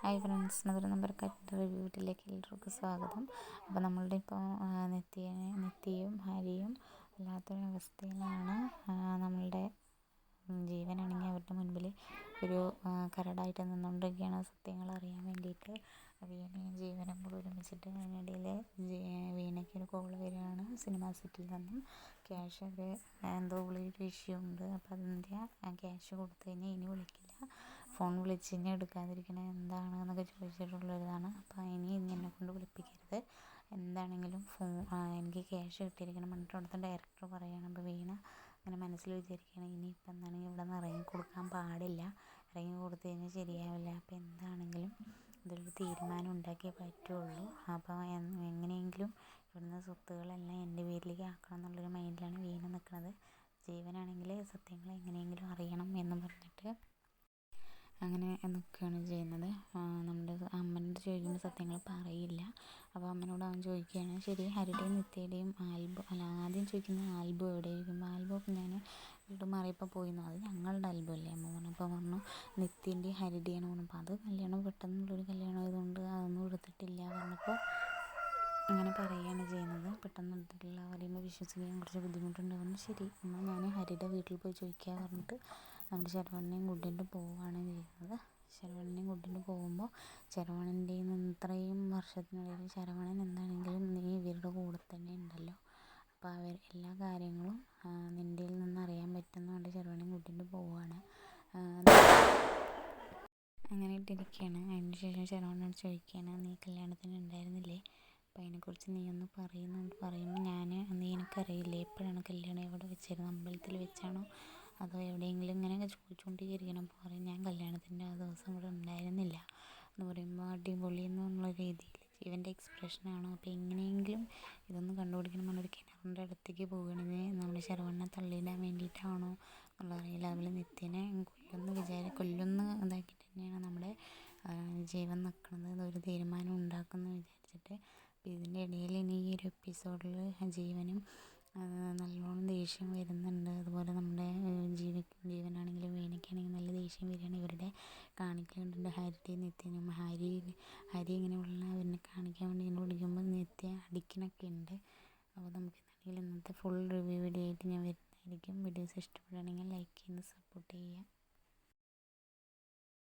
Hi friends Madhura number review വീട്ടിലേക്ക് എല്ലാവർക്കും സ്വാഗതം. അപ്പോൾ നമ്മളുടെ ഇപ്പോൾ നിത്യ നിത്യയും ഹരിയും അല്ലാത്തൊരവസ്ഥയിലാണ് നമ്മളുടെ ജീവനാണെങ്കിൽ അവരുടെ മുൻപിൽ ഒരു കരടായിട്ട് നിന്നുകൊണ്ടിരിക്കുകയാണ്. സത്യങ്ങൾ അറിയാൻ വേണ്ടിയിട്ട് വീണയും ജീവനും കൂടെ ഒരുമിച്ചിട്ട് അതിനിടയിൽ വീണയ്ക്ക് ഒരു കോൾ വരികയാണ്. സിനിമാ സെറ്റിൽ നിന്നും ക്യാഷ് അവർ എന്തോ ഉള്ളൊരു ഇഷ്യൂ ഉണ്ട്. അപ്പോൾ അതിന്റെ ക്യാഷ് കൊടുത്തു കഴിഞ്ഞാൽ ഇനി വിളിക്കില്ല. ഫോൺ വിളിച്ച് കഴിഞ്ഞാൽ എടുക്കാതിരിക്കണത് എന്താണ് എന്നൊക്കെ ചോദിച്ചിട്ടുള്ളൊരിതാണ് അപ്പോൾ ഇനി എന്നെ കൊണ്ട് വിളിപ്പിക്കരുത്. എന്താണെങ്കിലും ഫോൺ എനിക്ക് ക്യാഷ് കിട്ടിയിരിക്കണം എന്നിട്ട് അവിടുത്തെ ഡയറക്ടർ പറയുകയാണ് അപ്പോൾ വീണ അങ്ങനെ മനസ്സിൽ വിചാരിക്കുകയാണ് ഇനിയിപ്പോൾ എന്താണെങ്കിൽ ഇവിടെ നിന്ന് ഇറങ്ങി കൊടുക്കാൻ പാടില്ല. ഇറങ്ങി കൊടുത്തു കഴിഞ്ഞാൽ ശരിയാവില്ല. അപ്പോൾ എന്താണെങ്കിലും ഇതൊരു തീരുമാനം ഉണ്ടാക്കിയേ പറ്റുള്ളൂ. അപ്പോൾ എങ്ങനെയെങ്കിലും ഇവിടുന്ന് സ്വത്തുകളെല്ലാം എന്റെ പേരിലേക്ക് ആക്കണം എന്നുള്ളൊരു മൈൻഡിലാണ് വീണ നിൽക്കുന്നത് ജീവനാണെങ്കിൽ സത്യങ്ങൾ എങ്ങനെയെങ്കിലും അറിയണം. നിൽക്കുകയാണ് ചെയ്യുന്നത്. നമ്മുടെ അമ്മനോട് ചോദിക്കുമ്പോൾ സത്യങ്ങൾ പറയില്ല. അപ്പോൾ അമ്മനോട് അവൻ ചോദിക്കുകയാണ് ശരി ഹരിയുടെയും നിത്യയുടെയും ആൽബം അല്ല ആദ്യം ചോദിക്കുന്ന ആൽബം എവിടെ ചോദിക്കുമ്പോൾ ആൽബം ഞാൻ വീട് മാറിയപ്പോൾ പോയിരുന്നു. അത് ഞങ്ങളുടെ ആൽബം അല്ലേ അമ്മ പറഞ്ഞു അപ്പോൾ പറഞ്ഞു നിത്യന്റെയും ഹരിയുടെയാണ് പറഞ്ഞപ്പോൾ അത് കല്യാണം പെട്ടെന്നുള്ളൊരു കല്യാണം ആയതുകൊണ്ട് അതൊന്നും എടുത്തിട്ടില്ല പറഞ്ഞപ്പോൾ അങ്ങനെ പറയുകയാണ് ചെയ്യുന്നത്. പെട്ടെന്ന് എടുത്തിട്ടില്ല പറയുമ്പോൾ വിശ്വസിക്കാൻ കുറച്ച് ബുദ്ധിമുട്ടുണ്ട് പറഞ്ഞു ശരി എന്നാൽ ഞാൻ ഹരിയുടെ വീട്ടിൽ പോയി ചോദിക്കുക പറഞ്ഞിട്ട് നമ്മുടെ ശരവണനെയും കൊണ്ടിട്ട് പോവുകയാണ് ചെയ്യുന്നത്. ശരവണനെയും കൊണ്ടുകൊണ്ട് പോകുമ്പോൾ ശരവണന്റെയിൽ നിന്ന് ഇത്രയും വർഷത്തിനിടയിൽ ശരവണൻ എന്താണെങ്കിലും നീ ഇവരുടെ കൂടെ തന്നെ ഉണ്ടല്ലോ. അപ്പോൾ അവർ എല്ലാ കാര്യങ്ങളും നിന്റെ നിന്ന് അറിയാൻ പറ്റുമെന്ന് പറഞ്ഞിട്ട് കൂട്ടിയിട്ട് പോവുകയാണ് അങ്ങനെ ഇട്ടിരിക്കുകയാണ് അതിന് ശേഷം ശരവണനോട് ചോദിക്കുകയാണ് നീ കല്യാണത്തിന് ഉണ്ടായിരുന്നില്ലേ? അപ്പോൾ അതിനെക്കുറിച്ച് നീ ഒന്ന് പറയുന്നു പറയുമ്പോൾ ഞാൻ നീ എനിക്കറിയില്ലേ? എപ്പോഴാണ് കല്യാണം? എവിടെ വെച്ചായിരുന്നു അമ്പലത്തിൽ വെച്ചാണോ? അതോ എവിടെയെങ്കിലും ഇങ്ങനെ ചോദിച്ചുകൊണ്ടിരിക്കണം അപ്പോൾ പറയും ഞാൻ കല്യാണത്തിന്റെ ആ ദിവസം ഇവിടെ ഉണ്ടായിരുന്നില്ല. എന്ന് പറയുമ്പോൾ അടിപൊളി എന്നുള്ള രീതിയിൽ ജീവന്റെ എക്സ്പ്രഷനാണ് അപ്പോൾ എങ്ങനെയെങ്കിലും ഇതൊന്ന് കണ്ടുപിടിക്കണം ഒരു കിണറിന്റെ അടുത്തേക്ക് പോകണത് നമ്മുടെ ചെറുവണ്ണ തള്ളിയിടാൻ വേണ്ടിയിട്ടാണോ എന്നുള്ളത് അറിയില്ല. അതുപോലെ നിത്യനെ കൊല്ലുന്ന വിചാര കൊല്ലുന്ന ഇതാക്കിയിട്ട് തന്നെയാണ് നമ്മുടെ ജീവൻ നിൽക്കുന്നത് ഒരു തീരുമാനം ഉണ്ടാക്കുന്നു വിചാരിച്ചിട്ട്. അപ്പോൾ ഇതിന്റെ ഇടയിൽ ഇനി ഈ ഒരു എപ്പിസോഡിൽ ജീവനും നല്ലോണം ദേഷ്യം വരുന്നുണ്ട്. അതുപോലെ നമ്മുടെ ദേഷ്യം വരികയാണ് ഇവരുടെ കാണിക്കുന്നുണ്ട് ഹരിയുടെ നിത്യനും ഹരി ഹരി ഇങ്ങനെയുള്ള അവരെ കാണിക്കാൻ വേണ്ടി ഇങ്ങനെ വിളിക്കുമ്പോൾ നിത്യ അടിക്കണൊക്കെ ഉണ്ട്. അപ്പോൾ നമുക്ക് എന്താണെങ്കിലും ഇന്നത്തെ ഫുൾ റിവ്യൂ വീഡിയോ ആയിട്ട് ഞാൻ വരുന്നതായിരിക്കും. വീഡിയോസ് ഇഷ്ടപ്പെടുകയാണെങ്കിൽ ലൈക്ക് ചെയ്യുന്ന സപ്പോർട്ട് ചെയ്യുക.